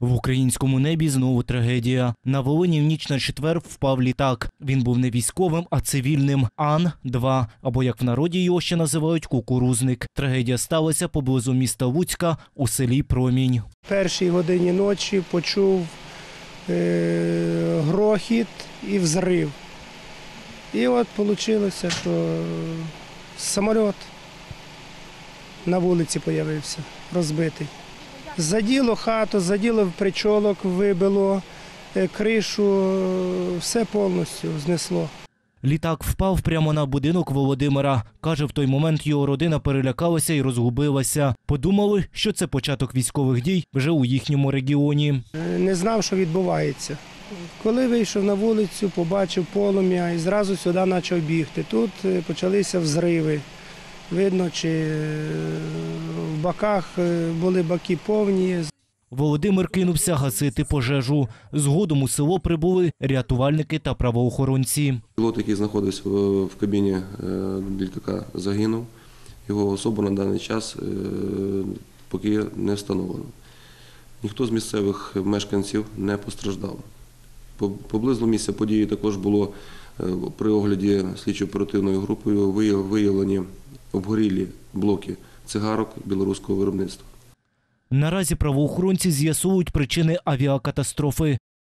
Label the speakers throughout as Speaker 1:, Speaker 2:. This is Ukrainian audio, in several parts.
Speaker 1: В українському небі знову трагедія. На Волині в ніч на четвер впав літак. Він був не військовим, а цивільним. Ан-2, або як в народі його ще називають кукурузник. Трагедія сталася поблизу міста Луцька у селі Промінь.
Speaker 2: В першій годині ночі почув е, грохіт і взрив. І от вийшло, що самоліт на вулиці з'явився, розбитий. Заділо хату, заділо причолок, вибило е, кришу, е, все повністю знесло.
Speaker 1: Літак впав прямо на будинок Володимира. Каже, в той момент його родина перелякалася і розгубилася. Подумали, що це початок військових дій вже у їхньому регіоні.
Speaker 2: Е, Не знав, що відбувається. Коли вийшов на вулицю, побачив полум'я і зразу сюди почав бігти. Тут почалися взриви. Видно, чи баках е, були баки повні.
Speaker 1: Володимир кинувся гасити пожежу. Згодом у село прибули рятувальники та правоохоронці.
Speaker 3: Пілот, який знаходився в кабіні е, літака, загинув. Його особу на даний час е, поки не встановлено. Ніхто з місцевих мешканців не постраждав. Поблизу місця події також було при огляді слідчо-оперативною групою виявлені обгорілі блоки цигарок білоруського виробництва.
Speaker 1: Наразі правоохоронці з'ясують причини авіакатастрофи.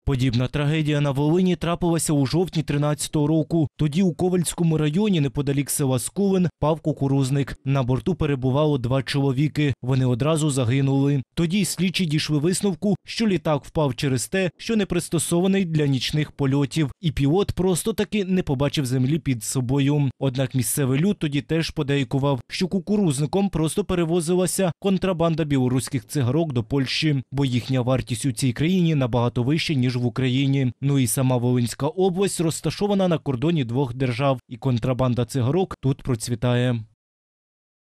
Speaker 1: Подібна трагедія на Волині трапилася у жовтні 13-го року. Тоді у Ковальському районі, неподалік села Скулин, пав кукурузник. На борту перебувало два чоловіки. Вони одразу загинули. Тоді слідчі дійшли висновку, що літак впав через те, що не пристосований для нічних польотів, і пілот просто таки не побачив землі під собою. Однак місцевий люд тоді теж подейкував, що кукурузником просто перевозилася контрабанда білоруських цигарок до Польщі, бо їхня вартість у цій країні набагато вища ніж в Україні. Ну і сама Волинська область розташована на кордоні двох держав, і контрабанда цигарок тут процвітає.